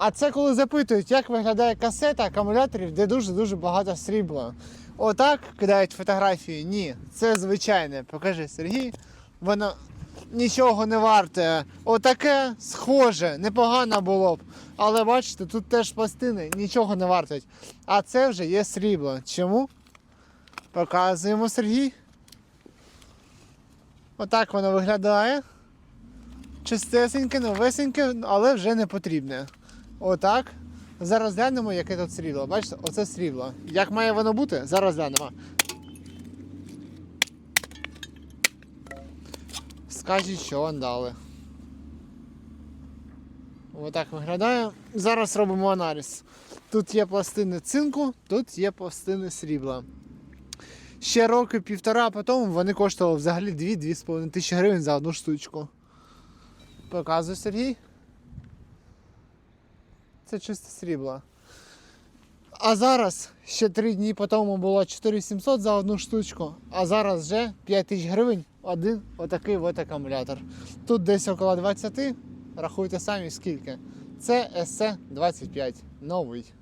А це коли запитують, як виглядає касета акумуляторів, де дуже-дуже багато срібла. Отак кидають фотографії. Ні, це звичайне. Покажи, Сергій. Воно нічого не варте. Отаке схоже, непогано було б. Але бачите, тут теж пластини нічого не вартять. А це вже є срібло. Чому? Показуємо Сергій. Отак воно виглядає. Чистесеньке, новесеньке, але вже не потрібне. Отак. Зараз глянемо, яке тут срібло. Бачите, оце срібло. Як має воно бути? Зараз глянемо. Скажіть, що вам дали. Отак виглядає. Зараз робимо аналіз. Тут є пластини цинку, тут є пластини срібла. Ще роки півтора по тому вони коштували взагалі 2-2,5 тисячі гривень за одну штучку. Показуй Сергій. Це чисте срібло. А зараз ще 3 дні по тому було 4700 за одну штучку, а зараз вже 5000 гривень один отакий от акумулятор. Тут десь около 20, рахуйте самі скільки. Це SC25 новий.